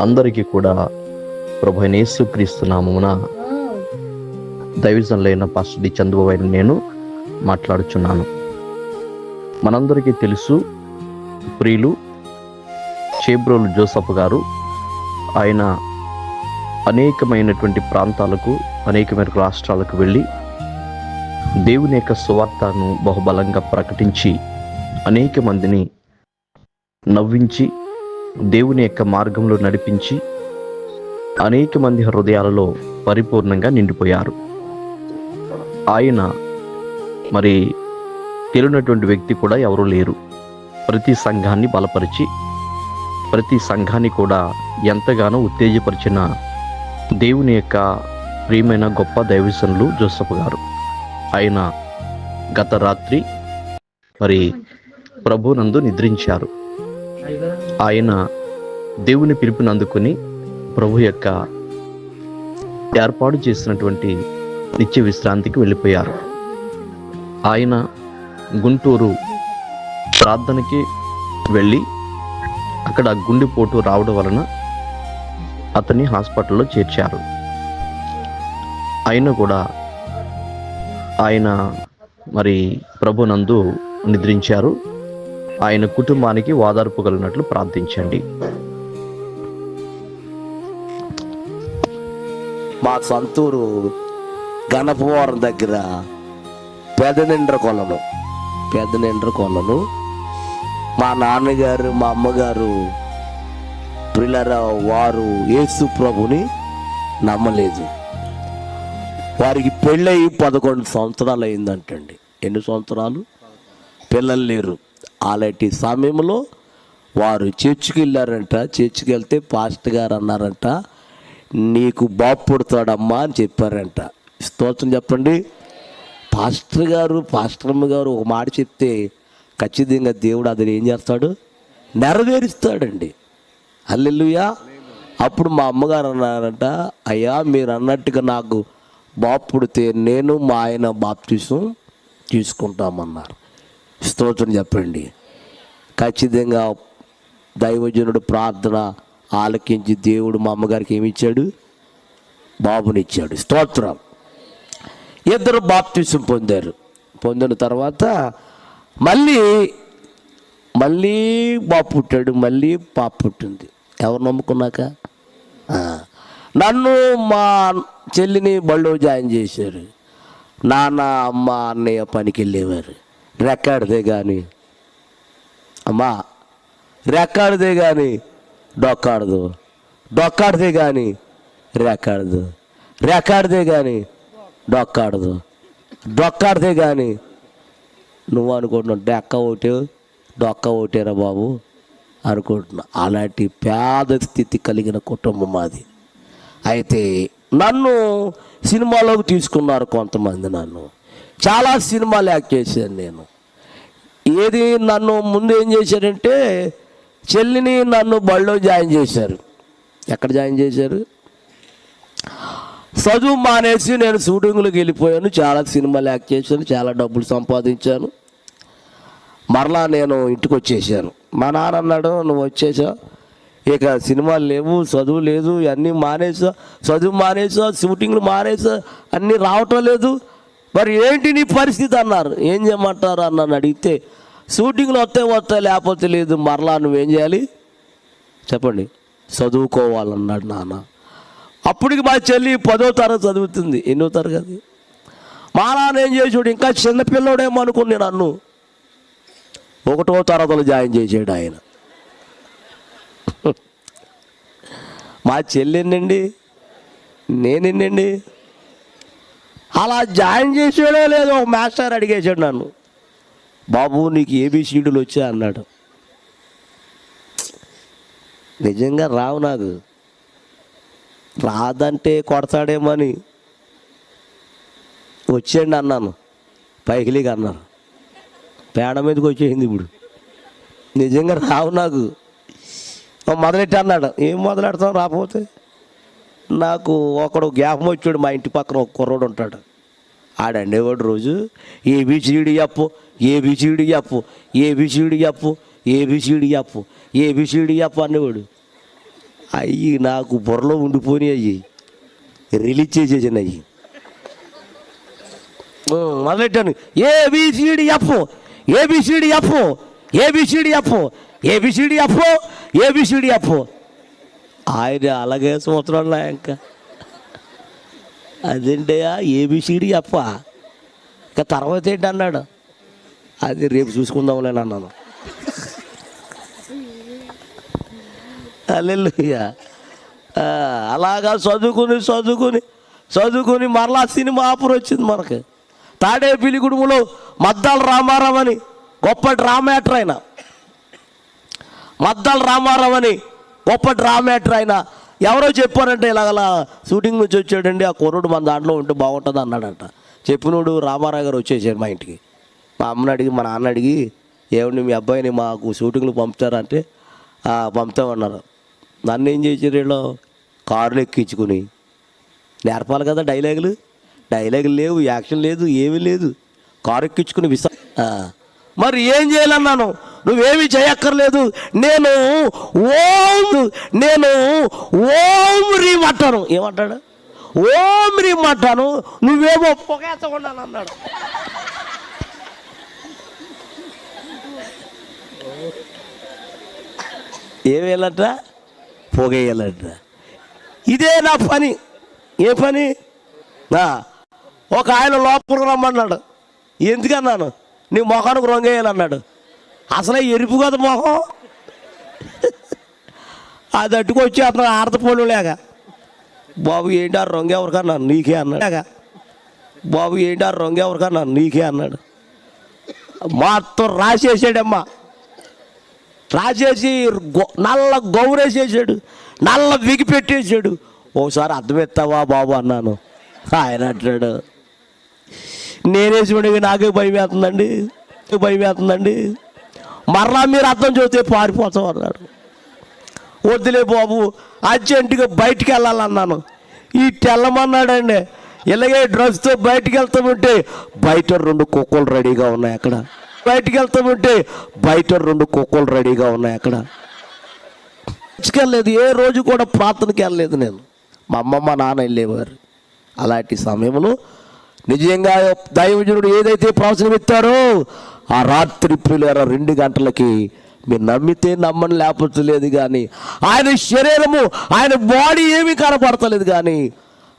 అందరికీ కూడా ప్రభు యేసుక్రీస్తు నామమున దైవజనులైన పాస్టర్ డి చంద్రబాబు నేను మాట్లాడుచున్నాను. మనందరికీ తెలుసు ప్రియులు చేబ్రోలు జోసఫ్ గారు ఆయన అనేకమైనటువంటి ప్రాంతాలకు అనేకమైన రాష్ట్రాలకు వెళ్ళి దేవుని యొక్క సువార్తను బహుబలంగా ప్రకటించి అనేక మందిని నవ్వించి దేవుని యొక్క మార్గంలో నడిపించి అనేక మంది హృదయాలలో పరిపూర్ణంగా నిండిపోయారు. ఆయన మరి తెలియనటువంటి వ్యక్తి కూడా ఎవరూ లేరు. ప్రతి సంఘాన్ని బలపరిచి ప్రతి సంఘాన్ని కూడా ఎంతగానో ఉత్తేజపరిచిన దేవుని యొక్క ప్రియమైన గొప్ప దైవసనులు జోసఫ్ గారు. ఆయన గత రాత్రి మరి ప్రభునందు నిద్రించారు. ఆయన దేవుని పిలుపుని అందుకుని ప్రభు యొక్క ఏర్పాటు చేసినటువంటి నిత్య విశ్రాంతికి వెళ్ళిపోయారు. ఆయన గుంటూరు ప్రార్థనకి వెళ్ళి అక్కడ గుండెపోటు రావడం వలన అతన్ని హాస్పిటల్లో చేర్చారు. అయినా కూడా ఆయన మరి ప్రభునందు నిద్రించారు. ఆయన కుటుంబానికి ఓదార్పు కలిగినట్లు ప్రార్థించండి. మా సొంతూరు గణపవరం దగ్గర పెదనిండ్ర కొలను పెదనిండ్ర కొలను. మా నాన్నగారు మా అమ్మగారు పిల్లర వారు యేసు ప్రభుని నమ్మలేదు. వారికి పెళ్ళయి పదకొండు సంవత్సరాలు అయిందంటండి ఎన్ని సంవత్సరాలు? పిల్లలు లేరు. అలాంటి సమయంలో వారు చర్చికి వెళ్ళారంట చర్చికి వెళ్తే పాస్టర్ గారు అన్నారంట నీకు బాబు పుడతాడమ్మా అని చెప్పారంట. స్తోత్రం చెప్పండి. పాస్టర్ గారు పాస్టర్ అమ్మ గారు ఒక మాట చెప్తే ఖచ్చితంగా దేవుడు అతను ఏం చేస్తాడు? నెరవేరుస్తాడండి. అల్లెలుయా అప్పుడు మా అమ్మగారు అన్నారంట అయ్యా మీరు అన్నట్టుగా నాకు బాబు పుడితే నేను మా ఆయన బాప్తీసం తీసుకుంటామన్నారు. స్తోత్రం చెప్పండి. ఖచ్చితంగా దైవజనుడు ప్రార్థన ఆలకించి దేవుడు మా అమ్మగారికి ఏమి ఇచ్చాడు? బాబునిచ్చాడు స్తోత్రం. ఇద్దరు బాప్తీసం పొందారు. పొందిన తర్వాత మళ్ళీ మళ్ళీ బాబు పుట్టాడు మళ్ళీ పాప పుట్టింది. ఎవరు నమ్ముకున్నాక? నన్ను మా చెల్లిని బళ్ళు జాయిన్ చేశారు. నాన్న అమ్మ అన్నయ్య పనికి వెళ్ళేవారు. రెక్కాడితే కానీ అమ్మా రెక్కాడితే కానీ డొక్కాడదు. డొక్కాడిదే కానీ రెక్కాడదు రెక్కాడితే కానీ డొక్కాడదు. డొక్కాడితే కానీ నువ్వు అనుకుంటున్నావు డెక్క ఒకటి డొక్క ఒకటేరా బాబు? అనుకుంటున్నా. అలాంటి పేద స్థితి కలిగిన కుటుంబం మాది. అయితే నన్ను సినిమాలోకి తీసుకున్నారు కొంతమంది నన్ను. చాలా సినిమాలు యాక్ట్ చేశాను నేను. ఏది నన్ను ముందు ఏం చేశారంటే చెల్లిని నన్ను బళ్ళో జాయిన్ చేశారు. ఎక్కడ జాయిన్ చేశారు? చదువు మానేసి నేను షూటింగ్లోకి వెళ్ళిపోయాను. చాలా సినిమాలు యాక్ట్ చేశాను చాలా డబ్బులు సంపాదించాను. మరలా నేను ఇంటికి వచ్చేసాను. మా నాన్న అన్నాడు నువ్వు వచ్చేసా? ఇక సినిమాలు లేవు చదువు లేదు అన్నీ మానేసా చదువు మానేసా షూటింగ్లు మానేసా అన్నీ రావటం లేదు. మరి ఏంటి నీ పరిస్థితి అన్నారు. ఏం చేయమంటారు అన్నాను. అడిగితే షూటింగ్లో వస్తే వస్తాయి లేకపోతే లేదు మరలా నువ్వేం చేయాలి? చెప్పండి. చదువుకోవాలన్నాడు నాన్న. అప్పటికి మా చెల్లి పదో తరగతి చదువుతుంది. ఎన్నో తరగతి? మా నాన్న ఏం చేసాడు ఇంకా చిన్నపిల్లడేమో అనుకుని నన్ను. ఒకటో తరగతిలో జాయిన్ చేసాడు ఆయన. మా చెల్లి ఎన్నండి నేనెన్నండి? అలా జాయిన్ చేసాడో లేదో ఒక మాస్టర్ అడిగేశాడు నన్ను. బాబు నీకు ఏబిసిడీలు వచ్చా అన్నాడు. నిజంగా రావు నాకు. రాదంటే కొడతాడేమని వచ్చేయండి అన్నాను. పైకిలీకి అన్నారు. పేడ మీదకి వచ్చేసింది ఇప్పుడు. నిజంగా రావు నాకు. మొదలెట్టి అన్నాడు. ఏం మొదలెడతాం రాకపోతే. నాకు ఒకడు జ్ఞాపం వచ్చాడు మా ఇంటి పక్కన ఒక కుర్రోడు ఉంటాడు ఆడండేవాడు రోజు ఏబిసిడి చెప్పు ఏబిసిడి చెప్పు ఏబిసిడి చెప్పు ఏబిసిడి చెప్పు ఏబిసిడి చెప్పు అనేవాడు అయ్యి నాకు బుర్రలో ఉండిపోయి అయ్యి రిలీజ్ చేసేసాను అయ్యి మొదలెట్టాను A B C D F A B C D F A B C D F A B C D F A B C D F ఆయన అలాగే సంవత్సరాలు ఇంకా. అదేంటయ్యా ఏబిసిడి అప్ప ఇంకా తర్వాత ఏంటి అన్నాడు? అది రేపు చూసుకుందాంలే అన్నాను. అల్లెలుయ్యా. అలాగా చదువుకుని చదువుకుని చదువుకుని మరలా సినిమా ఆఫర్ వచ్చింది మనకి. తాడే పిలిగుడుములో మద్దాల రామారావు అని గొప్ప డ్రామాటర్ ఆయన. మద్దాల రామారావు అని గొప్ప డ్రామాటర్ ఆయన. ఎవరో చెప్పారంటే ఇలాగలా షూటింగ్ నుంచి వచ్చాడండి ఆ కుర్రుడు మన దాంట్లో ఉంటే బాగుంటుంది అన్నాడంట. చెప్పినోడు రామారావు గారు వచ్చేసాడు మా ఇంటికి. మా అమ్మని అడిగి మా నాన్న అడిగి ఏమండి మీ అబ్బాయిని మాకు షూటింగ్లు పంపుతారంటే పంపుతామన్నారు నన్ను ఏం చేశారు వీళ్ళు? కారులు ఎక్కించుకుని. నేర్పాలి కదా డైలాగులు? డైలాగులు లేవు యాక్షన్ లేదు ఏమీ లేదు. కారు ఎక్కించుకుని విసా మరి ఏం చేయాలన్నాను? నువ్వేమి చేయక్కర్లేదు. నేను ఓం నేను ఓం రీమంటాను ఏమంటాడు? ఓం రీమంటాను నువ్వేమో పొగేసకుండా అన్నాడు ఏం వేయాలంట పొగేయాలంట. ఇదే నా పని. ఏ పని? నా ఒక ఆయన లోపలికి రమ్మన్నాడు. ఎందుకన్నాను? నీ మొఖానికి రొంగేయాలన్నాడు. అసలే ఎరుపు కదా మొహం? అది అట్టుకొచ్చి అతను ఆడతపోలు లేక. బాబు ఏంటి ఆ రొంగ ఎవరికన్నా నీకే అన్నాడు. లేక. బాబు ఏంటి ఆ రొంగ ఎవరికన్నా నీకే అన్నాడు. మొత్తం రాసేసాడమ్మా. రాసేసి నల్ల గౌరేసేసాడు. నల్ల విగి పెట్టేసాడు. ఓసారి అర్థమెత్తావా బాబు అన్నాను. ఆయన అంటాడు నేనేసి నాకే భయం వేస్తుందండి. భయం వేస్తుందండి. మరలా మీరు అర్థం చూస్తే పారిపోతాం అన్నాడు. వద్దులే బాబు అర్జెంటుగా బయటికి వెళ్ళాలన్నాను. ఈ తెల్లమన్నాడండి ఇలాగే డ్రగ్స్తో బయటికి వెళ్తామంటే బయట రెండు కుక్కలు రెడీగా ఉన్నాయి అక్కడ. బయటికి వెళ్తామంటే బయట రెండు కుక్కలు రెడీగా ఉన్నాయి అక్కడ. వెళ్ళలేదు ఏ రోజు కూడా ప్రార్థనకి వెళ్ళలేదు నేను. మా అమ్మమ్మ నాన్న వెళ్ళేవారు. అలాంటి సమయంలో నిజంగా దైవజనుడు ఏదైతే ప్రవచనం ఇస్తారో ఆ రాత్రి ప్రియుల రెండు గంటలకి మీరు నమ్మితే నమ్మని లేకపోతే లేదు కానీ ఆయన శరీరము ఆయన బాడీ ఏమీ కనపడతలేదు కానీ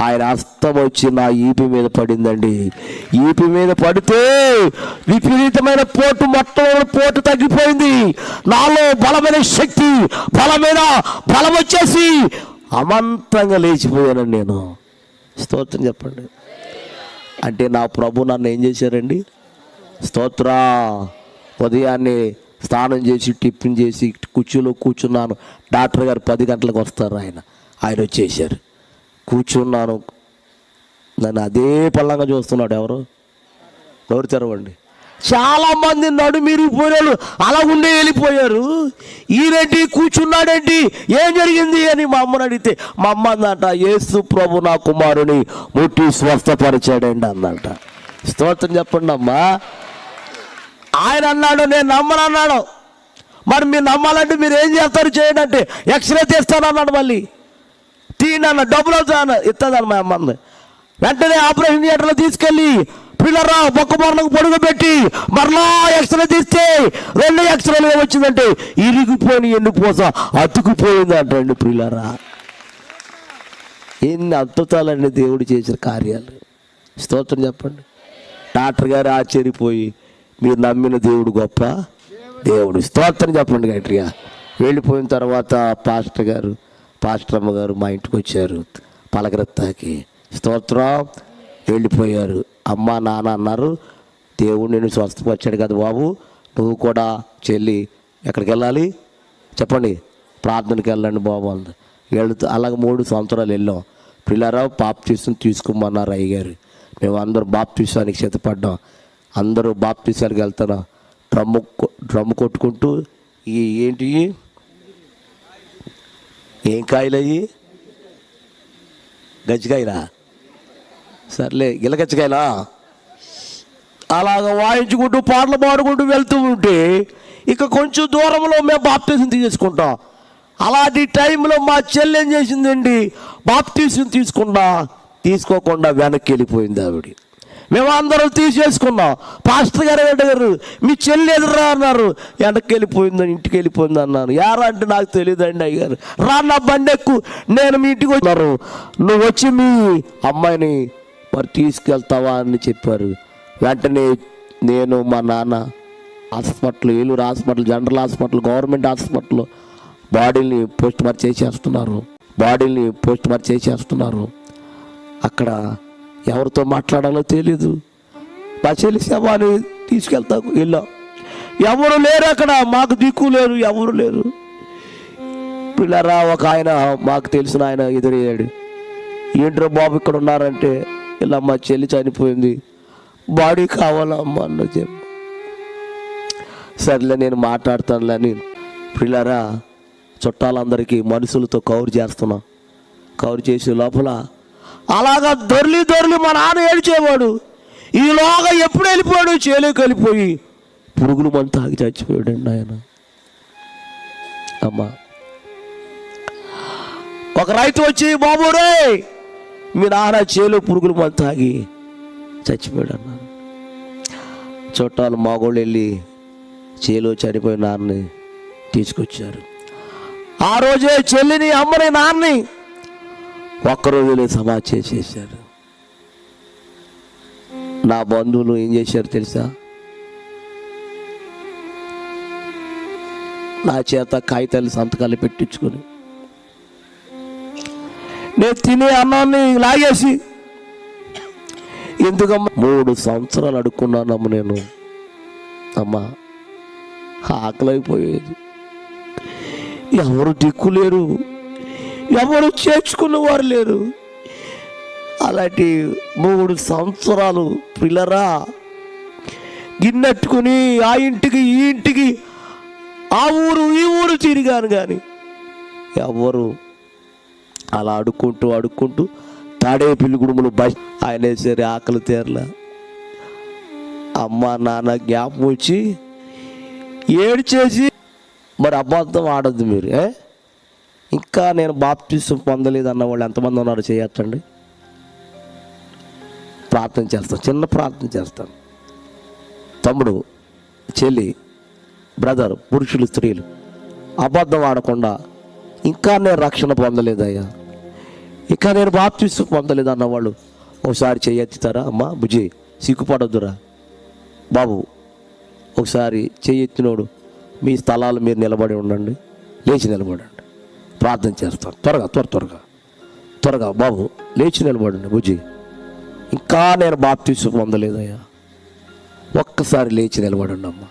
ఆయన అస్తం వచ్చి నా ఈపి మీద పడిందండి. ఈపి మీద పడితే విపరీతమైన పోటు మొట్టమొదటి పోటు తగ్గిపోయింది. నాలో బలమైన శక్తి బలమైన బలం వచ్చేసి అమంతంగా లేచిపోయానండి నేను. స్తోత్రం చెప్పండి. అంటే నా ప్రభు నన్ను ఏం చేశారండి? స్తోత్ర. ఉదయాన్నే స్నానం చేసి టిఫిన్ చేసి కుర్చీలో కూర్చున్నాను. డాక్టర్ గారు పది గంటలకు వస్తారు ఆయన. ఆయన వచ్చేసారు కూర్చున్నాను. నన్ను అదే పళ్ళంగా చూస్తున్నాడు ఎవరు? నోరు తెరవండి. చాలా మంది నడు మీరిపోయారు అలా ఉండే వెళ్ళిపోయారు. ఈరేంటి కూర్చున్నాడేంటి? ఏం జరిగింది అని మా అమ్మని అడిగితే మా అమ్మ అందంట యేసు ప్రభు నా కుమారుని ముట్టి స్వస్థపరిచాడండి అందంట స్తోత్రం చెప్పండి అమ్మా ఆయన అన్నాడు నేను నమ్మను అన్నాడు. మరి మీరు నమ్మాలంటే మీరు ఏం చేస్తారు చేయండి అంటే ఎక్స్రే తీస్తాను అన్నాడు మళ్ళీ. తీయండి డబ్బులు అవుతాను ఇస్తుందని మా అమ్మని వెంటనే ఆపరేషన్ థియేటర్లో తీసుకెళ్ళి పిల్లరా ఒక్క మరణకు పొడుగు పెట్టి మరలా ఎక్స్రే తీస్తే రెండు ఎక్స్రేలు వచ్చిందంటే ఇరిగిపోని ఎండిపోస అతుకుపోయింది అంటండి పిల్లరా. ఎన్ని అద్భుతాలండి దేవుడు చేసిన కార్యాలు. స్తోత్రం చెప్పండి. డాక్టర్ గారు ఆశ్చర్యపోయి మీరు నమ్మిన దేవుడు గొప్ప దేవుడు. స్తోత్రం చెప్పండి గట్టిగా వెళ్ళిపోయిన తర్వాత పాస్టర్ గారు పాస్టర్ అమ్మ గారు మా ఇంటికి వచ్చారు పలకరత్తాకి. స్తోత్రం. వెళ్ళిపోయారు. అమ్మ నాన్న అన్నారు దేవుడు నేను స్వస్థపరిచాడు కదా బాబు నువ్వు కూడా చెల్లి ఎక్కడికి వెళ్ళాలి? చెప్పండి. ప్రార్థనకి వెళ్ళండి బాబు అంది. వెళుతూ అలాగ మూడు సంవత్సరాలు వెళ్ళాం. పిల్లరావు బాప్తీసం తీసుకోమన్నారు అయ్యగారు. మేము అందరూ బాప్తీసానికి చేతపడ్డాం అందరూ బాప్తీసానికి వెళ్తున్నాం డ్రమ్ము డ్రమ్ము కొట్టుకుంటూ ఈ ఏంటి ఏం కాయలు అయ్యి? గజ్జికాయలా? సర్లే గిలగజ్జికాయలా అలాగ వాయించుకుంటూ పాటలు పాడుకుంటూ వెళ్తూ ఉంటే ఇక కొంచెం దూరంలో మేము బాప్తీసం తీసుకుంటాం అలాంటి టైంలో మా చెల్లెం ఏం చేసిందండి? బాప్తీసం తీసుకున్నా తీసుకోకుండా వెనక్కి వెళ్ళిపోయింది ఆవిడ. మేమందరం తీసేసుకున్నాం. పాస్టర్ గారు అడిగారు మీ చెల్లి ఎదురా అన్నారు. వెనక్కి వెళ్ళిపోయిందని ఇంటికి వెళ్ళిపోయింది అన్నాను. యారా అంటే నాకు తెలియదండి అయ్యారు రా నా బండి ఎక్కు. నేను మీ ఇంటికి వచ్చారు నువ్వు వచ్చి మీ అమ్మాయిని మరి తీసుకెళ్తావా అని చెప్పారు. వెంటనే నేను మా నాన్న hospital Eluru hospital general hospital government hospital బాడీని పోస్ట్ మార్క్ చేసేస్తున్నారు. బాడీని పోస్ట్ మార్క్ చేసేస్తున్నారు. అక్కడ ఎవరితో మాట్లాడాలో తెలీదు. మా చెల్లి శవాన్ని తీసుకెళ్తాకు వెళ్ళాం. ఎవరు లేరు అక్కడ మాకు దిక్కు లేరు ఎవరు లేరు. పిల్లరా ఒక ఆయన మాకు తెలిసిన ఆయన ఎదురయ్యాడు. ఏంట్రా బాబు ఇక్కడ ఉన్నారంటే ఇలా మా చెల్లి చనిపోయింది. బాడీ కావాలమ్మా అన్న చెప్పు. సర్లే నేను మాట్లాడతానులే పిల్లరా చుట్టాలందరికీ మనుషులతో కౌరు చేస్తున్నా. కౌరు చేసే లోపల అలాగా దొర్లి దొర్లి మా నాన్న ఏడిచేవాడు. ఈలోగా ఎప్పుడు వెళ్ళిపోయాడు? చేలోకి వెళ్ళిపోయి పురుగులు మన తాగి చచ్చిపోయాడండి ఆయన. అమ్మా. ఒక రైతు వచ్చి బాబు రే మీ నాన్న చేలో పురుగులు మన తాగి చచ్చిపోయాడు అన్నాను చుట్టాలు మాగోళ్ళు వెళ్ళి చేలో చనిపోయిన నాన్నని తీసుకొచ్చారు. ఆ రోజే చెల్లిని అమ్మని నాన్నని ఒక్కరోజులే సమాధి చేశారు. నా బంధువులు ఏం చేశారు తెలుసా? నా చేత కాగితాలు సంతకాలు పెట్టించుకొని. నేను తినే అన్నాన్ని లాగేసి ఎందుకమ్మా? మూడు సంవత్సరాలు అడుక్కున్నానమ్మ నేను. అమ్మా ఆకలైపోయేది. ఎవరు దిక్కులేరు ఎవరు చేర్చుకున్నవారు లేరు. అలాంటి మూడు సంవత్సరాలు పిల్లరా గిన్నెట్టుకుని ఆ ఇంటికి ఈ ఇంటికి ఆ ఊరు ఈ ఊరు తిరిగాను కానీ ఎవరు అలా అడుక్కుంటూ అడుక్కుంటూ తాడే పిల్లిగుడుములు బస్ ఆయన సరే ఆకలి తీరలా. అమ్మ నాన్న జ్ఞాపం వచ్చి ఏడ్చేసి మరి అబద్ధం ఆడొద్దు మీరు ఏ? ఇంకా నేను బాప్తిసం పొందలేదు అన్న వాళ్ళు ఎంతమంది ఉన్నారు చేయొచ్చండి. ప్రార్థన చేస్తాను చిన్న ప్రార్థన చేస్తాను. తమ్ముడు చెల్లి బ్రదర్ పురుషులు స్త్రీలు అబద్ధం ఆడకుండా ఇంకా నేను రక్షణ పొందలేదయ్యా. ఇంకా నేను బాప్తిసం పొందలేదు అన్న వాళ్ళు ఒకసారి చేయెత్తుతారా? అమ్మా బుజ్జి సిగ్గుపడొద్దురా. బాబు ఒకసారి చేయెత్తినోడు మీ స్థలాలు మీరు నిలబడి ఉండండి. లేచి నిలబడండి. ప్రార్థన చేస్తాను త్వరగా త్వర త్వరగా. త్వరగా బాబు లేచి నిలబడండి బుజ్జి ఇంకా నేను బాప్తీసు పొందలేదయ్యా. ఒక్కసారి లేచి నిలబడండి అమ్మా